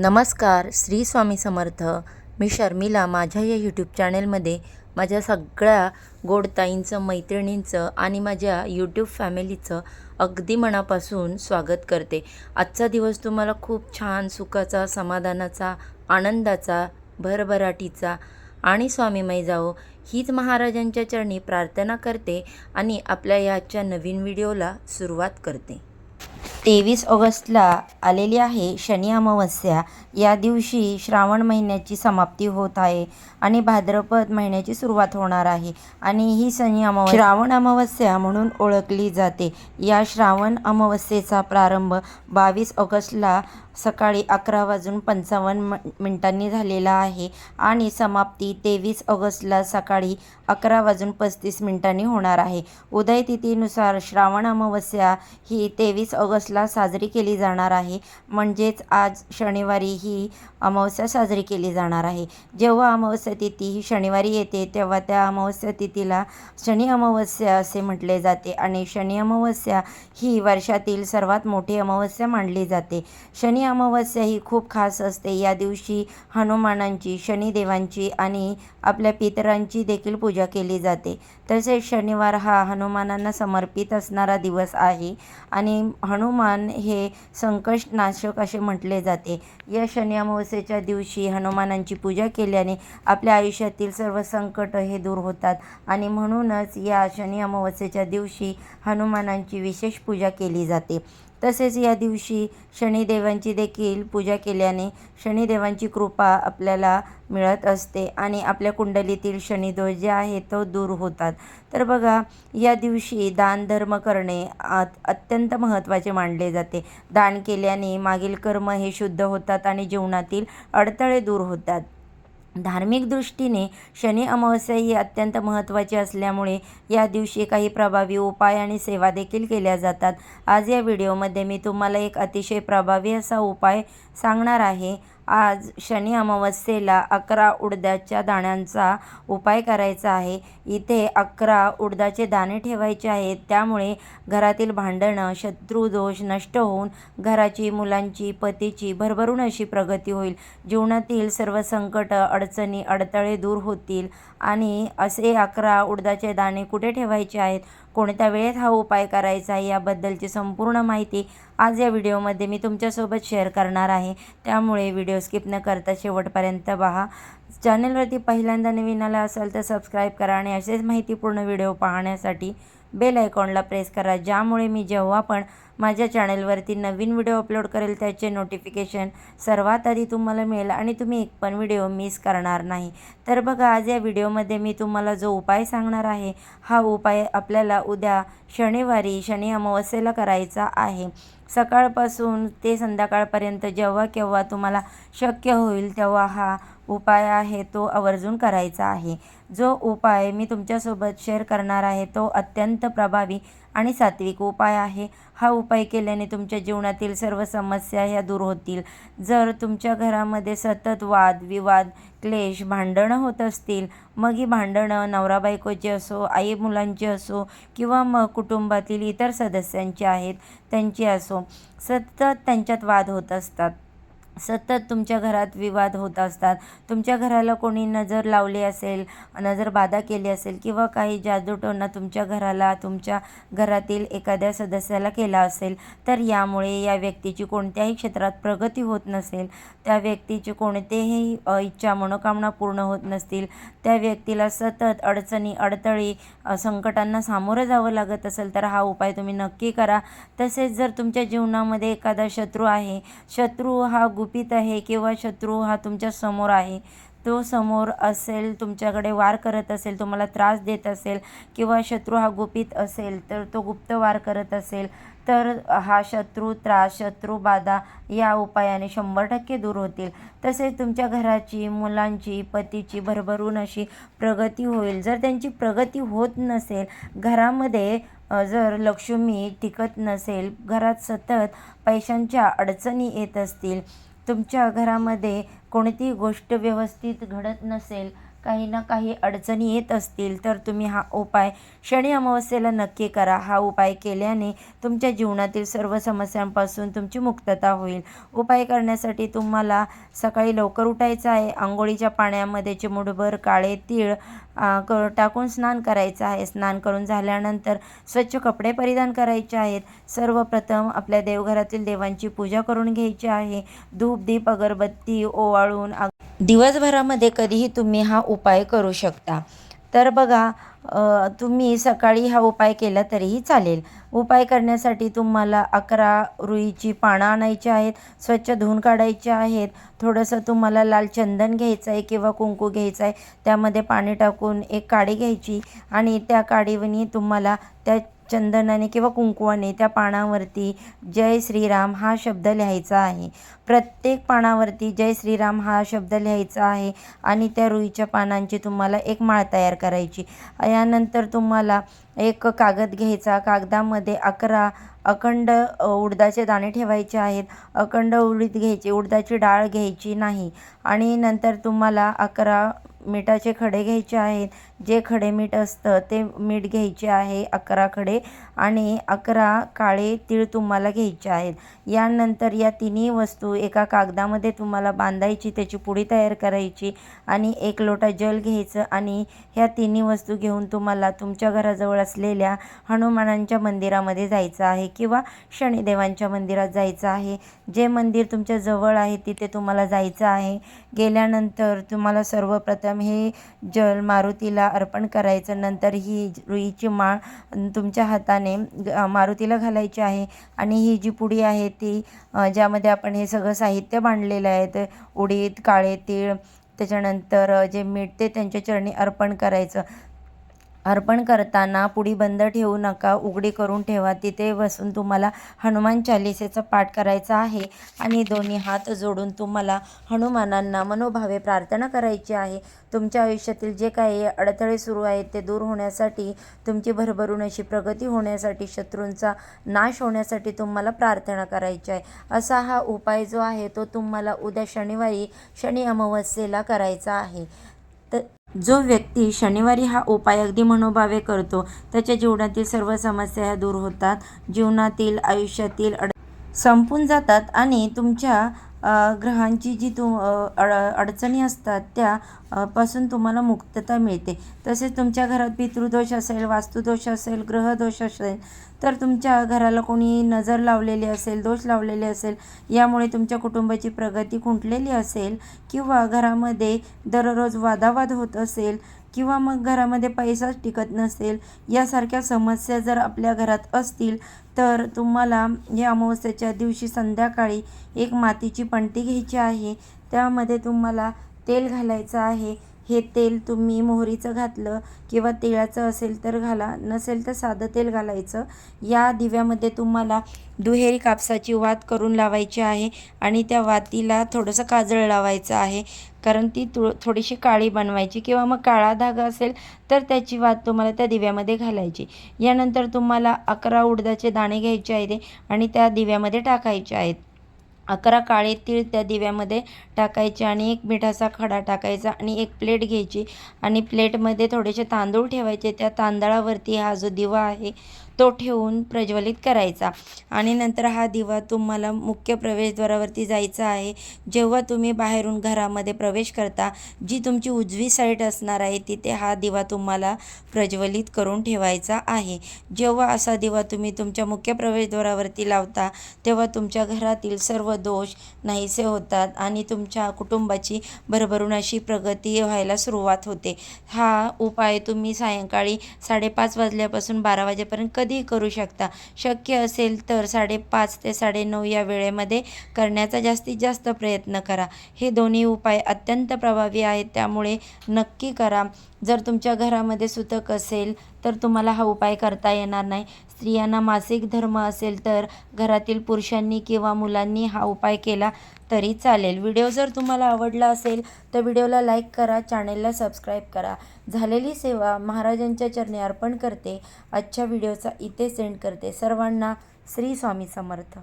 नमस्कार श्री स्वामी समर्थ. मी शर्मिला माझ्या या यूट्यूब चॅनेलमध्ये माझ्या सगळ्या गोडताईंचं मैत्रिणींचं आणि माझ्या यूट्यूब फॅमिलीचं अगदी मनापासून स्वागत करते. आजचा दिवस तुम्हाला खूप छान सुखाचा समाधानाचा आनंदाचा भरभराटीचा आणि स्वामीमय जावो. हीच महाराजांच्या चरणी प्रार्थना करते आणि आपल्या याच्या नवीन व्हिडिओला सुरुवात करते. तेवीस ऑगस्टला आलेली आहे शनी अमावस्या. या दिवशी श्रावण महिन्याची समाप्ती होत आहे. आणि भाद्रपद महिन्याची सुरुवात होणार आहे. आणि ही सनी अमावस्या श्रावण अमावस्या म्हणून ओळखली जाते. या श्रावण अमावस्येचा प्रारंभ बावीस ऑगस्टला सकाळी अकरा वाजून पंचावन्न म मिनिटांनी झालेला आहे आणि समाप्ती तेवीस ऑगस्टला सकाळी अकरा वाजून पस्तीस मिनिटांनी होणार आहे. उदय तिथीनुसार श्रावण अमावस्या ही तेवीस ऑगस्टला साजरी केली जाणार आहे. म्हणजेच आज शनिवारी ही अमावस्या साजरी केली जाणार आहे. जेव्हा अमावस्या तिथी ही शनिवारी येते तेव्हा त्या अमावस्या तिथीला शनी अमावस्या असे म्हटले जाते आणि शनी अमावस्या ही वर्षातील सर्वात मोठी अमावस्या मानली जाते. शनी अमावस्या ही खूप खास असते. या दिवशी हनुमानांची शनिदेवांची आणि आपल्या पितरांची देखील पूजा केली जाते. तसेच शनिवार हा हनुमानांना समर्पित असणारा दिवस आहे आणि हनुमान हे संकटनाशक असे म्हटले जाते. या शनी अमावस्येच्या दिवशी हनुमानांची पूजा केल्याने आपल्या आयुष्यातील सर्व संकट हे दूर होतात. आणि म्हणूनच या शनी अमावस्येच्या दिवशी हनुमानांची विशेष पूजा केली जाते. तसेच या दिवशी शनिदेवांची देखील पूजा केल्याने शनिदेवांची कृपा आपल्याला मिळत असते आणि आपल्या कुंडलीतील शनिदोष जे आहे तो दूर होतात. तर बघा या दिवशी दान धर्म करणे अत्यंत महत्त्वाचे मानले जाते. दान केल्याने मागील कर्म हे शुद्ध होतात आणि जीवनातील अडथळे दूर होतात. धार्मिक दृष्टीने शनी अमावस्या ही अत्यंत महत्त्वाची असल्यामुळे या दिवशी काही प्रभावी उपाय आणि सेवा देखील केल्या जातात. आज या व्हिडिओमध्ये मी तुम्हाला एक अतिशय प्रभावी असा उपाय सांगणार आहे. आज शनी अमावस्येला अकरा उडदाच्या दाण्यांचा उपाय करायचा आहे. इथे अकरा उडदाचे दाणे ठेवायचे आहेत. त्यामुळे घरातील भांडणं शत्रुदोष नष्ट होऊन घराची मुलांची पतीची भरभरून अशी प्रगती होईल. जीवनातील सर्व संकट अडचणी अडथळे दूर होतील. आणि असे अकरा उडदाचे दाणे कुठे ठेवायचे आहेत? कोणत्या वेळेत हा उपाय करायचा आहे? याबद्दलची संपूर्ण माहिती आज या व्हिडिओमध्ये मी तुमच्यासोबत शेअर करणार आहे. त्यामुळे व्हिडिओ स्किप न करता शेवटपर्यंत पहा. चॅनलवरती पहिल्यांदा नवीन आला असाल तर सबस्क्राईब करा आणि असेच माहितीपूर्ण व्हिडिओ पाहण्यासाठी बेल आयकॉनला प्रेस करा ज्यामुळे मी जेव्हा पण माझ्या चॅनलवरती नवीन व्हिडिओ अपलोड करेल त्याचे नोटिफिकेशन सर्वात आधी तुम्हाला मिळेल आणि तुम्ही एक पण व्हिडिओ मिस करणार नाही. तर बघा आज या व्हिडिओमध्ये मी तुम्हाला जो उपाय सांगणार आहे हा उपाय आपल्याला उद्या शनिवारी शनी अमावस्येला करायचा आहे. सकाळपासून ते संध्याकाळपर्यंत जेव्हा केव्हा तुम्हाला शक्य होईल तेव्हा हा उपाय आहे तो आवर्जून करायचा आहे. जो उपाय मी तुमच्यासोबत शेअर करणार आहे तो अत्यंत प्रभावी आणि सात्विक उपाय आहे. हा उपाय केल्याने तुमच्या जीवनातील सर्व समस्या ह्या दूर होतील. जर तुमच्या घरामध्ये सतत वाद विवाद क्लेश भांडणं होत असतील मग ही भांडणं नवरा बायकोची असो आई मुलांची असो किंवा मग कुटुंबातील इतर सदस्यांची आहेत त्यांची असो सतत त्यांच्यात वाद होत असतात. सतत तुमच्या घरात विवाद होत असतात. तुमच्या घराला कोणी नजर लावली असेल नजर बाधा केली असेल किंवा काही जादूटोना तुमच्या घराला तुमच्या घरातील एखाद्या सदस्याला केला असेल तर यामुळे या व्यक्तीची कोणत्याही क्षेत्रात प्रगती होत नसेल. त्या व्यक्तीची कोणतेही इच्छा मनोकामना पूर्ण होत नसतील. त्या व्यक्तीला सतत अडचणी अडथळी संकटांना सामोरं जावं लागत असेल तर हा उपाय तुम्ही नक्की करा. तसेच जर तुमच्या जीवनामध्ये एखादा शत्रू आहे शत्रू हा गुपित आहे किंवा शत्रू हा तुमच्यासमोर आहे. तो समोर असेल तुमच्याकडे वार करत असेल तुम्हाला त्रास देत असेल किंवा शत्रू हा गुपित असेल तर तो गुप्त वार करत असेल तर हा शत्रू त्रास शत्रू बाधा या उपायाने शंभर टक्के दूर होतील. तसेच तुमच्या घराची मुलांची पतीची भरभरून अशी प्रगती होईल. जर त्यांची प्रगती होत नसेल घरामध्ये जर लक्ष्मी टिकत नसेल घरात सतत पैशांच्या अडचणी येत असतील तुमच्या घरामध्ये कोणतीही गोष्ट व्यवस्थित घडत नसेल काही ना काही अडचणी येत असतील तर तुम्ही हा उपाय शनी अमावस्येला नक्की करा. हा उपाय केल्याने तुमच्या जीवनातील सर्व समस्यांपासून तुमची मुक्तता होईल. उपाय करण्यासाठी तुम्हाला सकाळी लवकर उठायचं आहे. आंघोळीच्या पाण्यामध्ये चिमूटभर काळे तीळ क टाकून स्नान करायचं आहे. स्नान करून झाल्यानंतर स्वच्छ कपडे परिधान करायचे आहेत. सर्वप्रथम आपल्या देवघरातील देवांची पूजा करून घ्यायची आहे. धूप दीप अगरबत्ती ओवाळून दिवसभरामध्ये कधीही तुम्ही हा उपाय करू शकता. तर बघा तुम्ही सकाळी हा उपाय केला तरीही चालेल. उपाय करण्यासाठी तुम्हाला अकरा रुईची पानं आणायची आहेत स्वच्छ धुवून काढायची आहेत थोडंसं तुम्हाला लाल चंदन घ्यायचं आहे किंवा कुंकू घ्यायचं आहे त्यामध्ये पाणी टाकून एक काडी घ्यायची आणि त्या काडीवनी तुम्हाला त्या चंदनाने किंवा कुंकवाने त्या पानावरती जय श्रीराम हा शब्द लिहायचा आहे. प्रत्येक पानावरती जय श्रीराम हा शब्द लिहायचा आहे आणि त्या रुईच्या पानांची तुम्हाला एक माळ तयार करायची. यानंतर तुम्हाला एक कागद घ्यायचा. कागदामध्ये अकरा अखंड उडदाचे दाणे ठेवायचे आहेत. अखंड उडीद घ्यायची उडदाची डाळ घ्यायची नाही. आणि नंतर तुम्हाला अकरा मिठाचे खडे घ्यायचे आहेत. जे खडे मीठ असतं ते मीठ घ्यायचे आहे अकरा खडे आणि अकरा काळे तीळ तुम्हाला घ्यायचे आहेत. यानंतर या तिन्ही वस्तू एका कागदामध्ये तुम्हाला बांधायची त्याची पुडी तयार करायची आणि एक लोटा जल घ्यायचं आणि ह्या तिन्ही वस्तू घेऊन तुम्हाला तुमच्या घराजवळ असलेल्या हनुमानांच्या मंदिरामध्ये जायचं आहे किंवा शनिदेवांच्या मंदिरात जायचं आहे. जे मंदिर तुमच्या जवळ आहे तिथे तुम्हाला जायचं आहे. गेल्यानंतर तुम्हाला सर्वप्रथम हे जल मारुतीला अर्पण करायचं. नंतर ही रुईची माळ तुमच्या हाताने मारुतीला घालायची आहे. आणि ही जी पुडी आहे ती ज्यामध्ये आपण हे सगळं साहित्य बांधलेलं आहे ते उडीद काळे तीळ त्याच्यानंतर जे मीठ ते त्यांच्या चरणी अर्पण करायचं. अर्पण करताना पुडी बंद ठेवू नका उघडी करून ठेवा. तिथे बसून तुम्हाला हनुमान चालिसेचा पाठ करायचा आहे आणि दोन्ही हात जोडून तुम्हाला हनुमानांना मनोभावे प्रार्थना करायची आहे. तुमच्या आयुष्यातील जे काही अडथळे सुरू आहेत ते दूर होण्यासाठी तुमची भरभरून अशी प्रगती होण्यासाठी शत्रूंचा नाश होण्यासाठी तुम्हाला प्रार्थना करायची आहे. असा हा उपाय जो आहे तो तुम्हाला उद्या शनिवारी शनी अमावस्येला करायचा आहे. तर जो व्यक्ती शनिवारी हा उपाय अगदी मनोभावे करतो त्याच्या जीवनातील सर्व समस्या ह्या दूर होतात. जीवनातील आयुष्यातील अड संपून जातात आणि तुमच्या ग्रहांची जी तुम अड अडचणी असतात त्या पासून तुम्हाला मुक्तता मिळते. तसेच तुमच्या घरात पितृदोष असेल वास्तुदोष असेल ग्रहदोष असेल तर तुमच्या घराला कोणी नजर लावलेली असेल दोष लावलेले असेल यामुळे तुमच्या कुटुंबाची प्रगती खुंटलेली असेल किंवा घरामध्ये दररोज वादावाद होत असेल किंवा मग घरामध्ये पैसाच टिकत नसेल यासारख्या समस्या जर आपल्या घरात असतील तर तुम्हाला या अमावस्याच्या दिवशी संध्याकाळी एक मातीची पणती घ्यायची आहे. त्यामध्ये तुम्हाला तेल घालायचं आहे. हे तेल तुम्ही मोहरीचं घातलं किंवा तिळाचं असेल तर घाला नसेल तर साधं तेल घालायचं. या दिव्यामध्ये तुम्हाला दुहेरी कापसाची वात करून लावायची आहे आणि त्या वातीला थोडंसं काजळ लावायचं आहे. कारण ती तुळ थोडीशी काळी बनवायची किंवा मग काळा धागा असेल तर त्याची वात तुम्हाला त्या दिव्यामध्ये घालायची. यानंतर तुम्हाला अकरा उडदाचे दाणे घ्यायचे आहेत आणि त्या दिव्यामध्ये टाकायचे आहेत. अकरा काळे तीळ त्या दिव्यामध्ये टाकायचे आणि एक मिठाचा खडा टाकायचा आणि एक प्लेट घ्यायची. आणि प्लेटमध्ये थोडेसे तांदूळ ठेवायचे. त्या तांदळावरती हा जो दिवा आहे तो ठेवून प्रज्वलित करायचा. आणि नंतर हा दिवा तुम्हाला मुख्य प्रवेशद्वारावरती जायचा आहे. जेव्हा तुम्ही बाहेरून घरामध्ये प्रवेश करता जी तुमची उजवी साईड असणार आहे तिथे हा दिवा तुम्हाला प्रज्वलित करून ठेवायचा आहे. जेव्हा असा दिवा तुम्ही तुमच्या मुख्य प्रवेशद्वारावरती लावता तेव्हा तुमच्या घरातील सर्व दोष नाहीसे होतात आणि तुमच्या कुटुंबाची भरभरून अशी प्रगती व्हायला सुरुवात होते. हा उपाय तुम्ही सायंकाळी साडेपाच वाजल्यापासून बारा वाजेपर्यंत कधीही करू शकता. शक्य असेल तर साडेपाच ते साडेनऊ या वेळेमध्ये करण्याचा जास्तीत जास्त प्रयत्न करा. हे दोन्ही उपाय अत्यंत प्रभावी आहेत. त्यामुळे नक्की करा. जर तुमच्या घरामध्ये सुतक असेल तर तुम्हाला हा उपाय करता येणार नाही. स्त्रियांना मासिक धर्म असेल तर घरातील पुरुषांनी किंवा मुलांनी हा उपाय केला तरी चालेल. व्हिडिओ जर तुम्हाला आवडला असेल तर व्हिडिओला लाईक करा चॅनेलला सबस्क्राईब करा. झालेली सेवा महाराजांच्या चरणी अर्पण करते. आजच्या व्हिडिओचा इथे सेंड करते. सर्वांना श्री स्वामी समर्थ.